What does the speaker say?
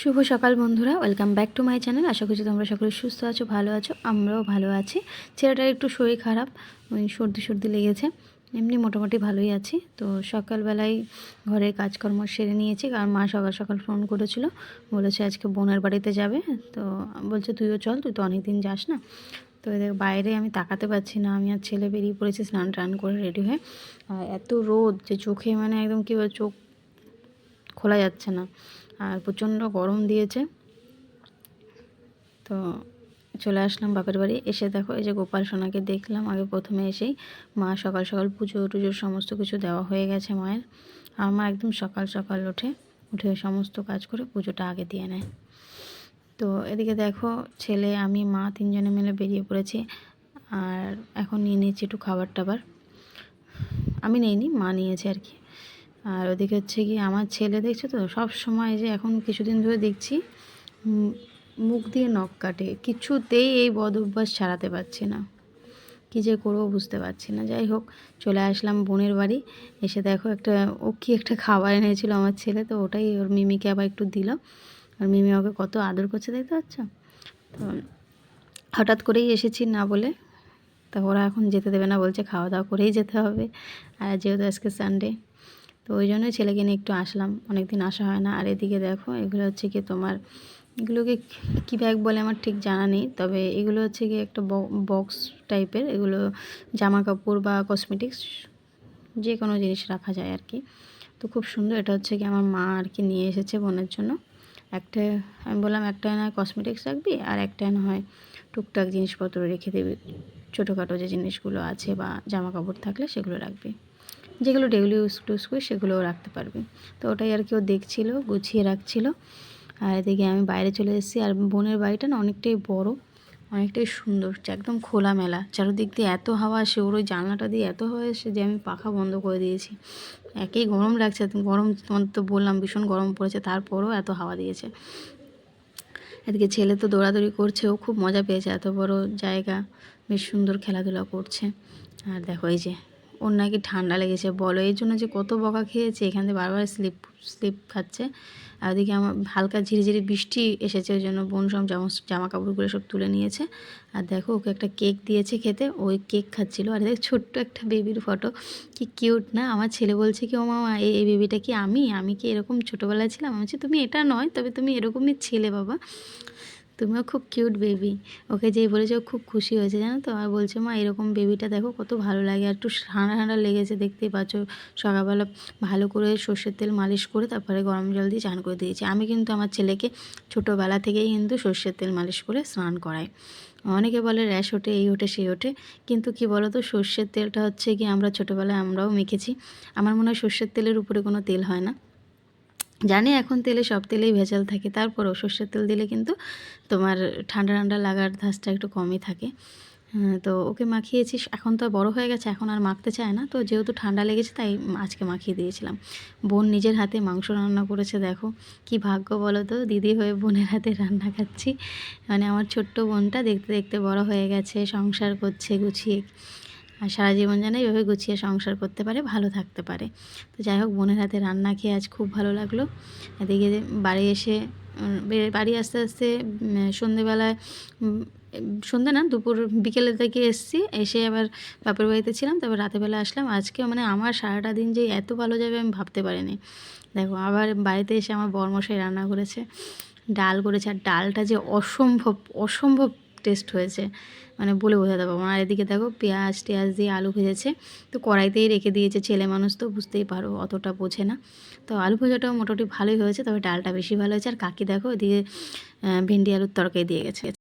শুভ সকাল বন্ধুরা welcome back to my channel আশা করছি তোমরা সকলে সুস্থ আছো, ভালো আছো, আমরাও ভালো আছি। ছেলেটার একটু শরীর খারাপ, ওই সর্দি সর্দি লেগেছে, এমনি মোটামুটি ভালোই আছি। তো সকালবেলায় ঘরের কাজকর্ম সেরে নিয়েছি, কারণ মা সকাল সকাল ফোন করেছিল, বলেছে আজকে বোনের বাড়িতে যাবে। তো বলছে, তুইও চল, তুই তো অনেক দিন যাস না। তো এদের বাইরে আমি তাকাতে পারছি না, আমি আর ছেলে বেরিয়ে পড়েছি স্নান টান করে রেডি হয়ে। এত রোদ যে চোখে মানে একদম কী চোখ খোলা যাচ্ছে না। আর প্রচণ্ড গরম দিয়েছে। তো চলে আসলাম বাপের বাড়ি। এসে দেখো, এই যে গোপাল সোনাকে দেখলাম আগে প্রথমে এসেই। মা সকাল সকাল পুজো টুজোর সমস্ত কিছু দেওয়া হয়ে গেছে মায়ের। আর মা একদম সকাল সকাল ওঠে, উঠে সমস্ত কাজ করে পুজোটা আগে দিয়ে নেয়। তো এদিকে দেখো, ছেলে, আমি, মা তিনজনে মিলে বেরিয়ে পড়েছি। আর এখন নিয়ে নিয়েছি একটু খাবার টাবার আমি নিইনি, মা নিয়েছে আর কি। আর ওদিকে হচ্ছে কি আমার ছেলে দেখছ তো, সব সময় যে এখন কিছুদিন ধরে দেখছি মুখ দিয়ে নখ কাটে। কিছুতেই এই বদ অভ্যাস ছাড়াতে পারছি না। কী যে করব বুঝতে পারছি না। যাই হোক, চলে আসলাম বোনের বাড়ি। এসে দেখো একটা, ও কি একটা খাবার এনেছিল আমার ছেলে, তো ওটাই ওর মিমিকে আবার একটু দিল। আর মিমি ওকে কত আদর করছে দেখতে পাচ্ছ? তো হঠাৎ করেই এসেছি না বলে, তা ওরা এখন যেতে দেবে না বলছে, খাওয়া দাওয়া করেই যেতে হবে। আর যেহেতু আজকে সানডে তো ওই জন্যই ছেলেকে নিয়ে একটু আসলাম। অনেক দিন আসা হয় না। আর এদিকে দেখো, এগুলো হচ্ছে কি তোমার, এগুলোকে কী ব্যাগ বলে আমার ঠিক জানা নেই। তবে এগুলো হচ্ছে কি একটা বক্স টাইপের এগুলো জামা কাপড় বা কসমেটিক্স যে কোনো জিনিস রাখা যায় আর কি। তো খুব সুন্দর। এটা হচ্ছে কি আমার মা আর কি নিয়ে এসেছে বোনের জন্য। একটা, আমি বললাম একটা না কসমেটিক্স রাখবি আর একটা না হয় টুকটাক জিনিসপত্র রেখে দেবে। ছোটোখাটো যে জিনিসগুলো আছে বা জামা কাপড় থাকলে সেগুলো রাখবি। যেগুলো ডেইলি ইউজ টুজ করি সেগুলোও রাখতে পারবে। তো ওটাই আর কি ও দেখছিল, গুছিয়ে রাখছিল। আর এদিকে আমি বাইরে চলে এসেছি। আর বোনের বাড়িটা না অনেকটাই বড়, অনেকটাই সুন্দর, একদম খোলামেলা চারিদিক দিয়ে এত হাওয়া আসে, ওর ওই জানলাটা দিয়ে এত হাওয়া আসে যে আমি পাখা বন্ধ করে দিয়েছি। একেই গরম লাগছে, গরম তোমার তো বললাম ভীষণ গরম পড়েছে, তারপরেও এত হাওয়া দিয়েছে। এদিকে ছেলে তো দৌড়াদৌড়ি করছে, ও খুব মজা পেয়েছে, এত বড় জায়গা, বেশ সুন্দর খেলাধুলা করছে। আর দেখো এই যে ওর নাকি ঠান্ডা লেগেছে, বলো। এই জন্য যে কত বকা খেয়েছে, এখান থেকে বারবার স্লিপ স্লিপ খাচ্ছে। আর ওদিকে আমার হালকা ঝিরিঝিরি বৃষ্টি এসেছে, ওই জন্য বোন সব জামা জামা কাপড়গুলো সব তুলে নিয়েছে। আর দেখো, ওকে একটা কেক দিয়েছে খেতে ওই কেক খাচ্ছিল। আর দেখ, ছোট্ট একটা বেবির ফটো, কি কিউট না? আমার ছেলে বলছে কি, ও মামা এই বেবিটা কি আমি? আমি কি এরকম ছোটোবেলায় ছিলাম? আমি তুমি এটা নয়, তবে তুমি এরকমই ছেলে বাবা। তুমিও খুব কিউট বেবি ওকে যেই বলেছে ও খুব খুশি হয়েছে, জানো তো? আর বলছে, মা, এরকম বেবিটা দেখো, কত ভালো লাগে। আর একটু ঠান্ডা ঠান্ডা লেগেছে, দেখতেই পাচ্ছ। সকালবেলা ভালো করে সর্ষের তেল মালিশ করে তারপরে গরম জল দিয়ে চান করে দিয়েছি। আমি কিন্তু আমার ছেলেকে ছোটোবেলা থেকেই কিন্তু সর্ষের তেল মালিশ করে স্নান করাই। অনেকে বলে, র্যাশ ওঠে, এই ওঠে, সেই ওঠে। কিন্তু কি বলো তো সর্ষের তেলটা হচ্ছে কি, আমরা ছোটোবেলায় আমরাও মেখেছি। আমার মনে হয় সর্ষের তেলের উপরে কোনো তেল হয় না। জানি এখন তেলে সব তেলেই ভেজাল থাকে, তারপরও সর্ষের তেল দিলে কিন্তু তোমার ঠান্ডা ঠান্ডা লাগার ধাঁচটা একটু কমই থাকে। তো ওকে মাখিয়েছি, এখন তো বড় হয়ে গেছে, এখন আর মাখতে চায় না, তো যেহেতু ঠান্ডা লেগেছে তাই আজকে মাখিয়ে দিয়েছিলাম। বোন নিজের হাতে মাংস রান্না করেছে, দেখো কি ভাগ্য বলো তো, দিদি হয়ে বোনের হাতে রান্না খাচ্ছি। মানে আমার ছোট্ট বোনটা দেখতে দেখতে বড় হয়ে গেছে, সংসার করছে, গুছিয়ে আর সারা জীবন যেন এইভাবে গুছিয়ে সংসার করতে পারে, ভালো থাকতে পারে। তো যাই হোক, বোনের হাতে রান্না খেয়ে আজ খুব ভালো লাগল। এদিকে বাড়ি এসে বাড়ি আস্তে আস্তে সন্ধেবেলায় সন্ধে না, দুপুর বিকেলের থেকে এসেছি। এসে আবার বাপের বাড়িতে ছিলাম, তারপর রাতেরবেলা আসলাম। আজকে মানে আমার সারাটা দিন যে এত ভালো যাবে আমি ভাবতে পারিনি। দেখো, আবার বাড়িতে এসে আমার বরমশাই রান্না করেছে, ডাল করেছে। আর ডালটা যে অসম্ভব অসম্ভব টেস্ট হয়েছে। মানে বলে বোঝাতে পারব আর এদিকে দেখো, পেঁয়াজ টেয়াজ দিয়ে আলু ভেজেছে। তো কড়াইতেই রেখে দিয়েছে ছেলে মানুষ তো, বুঝতেই পারো অতটা বোঝে না। তো আলু ভেজাটাও মোটামুটি ভালোই হয়েছে, তবে ডালটা বেশি ভালো হয়েছে। আর কাকি দেখো, এদিকে ভেন্ডি আলুর তরকারি দিয়ে গেছে।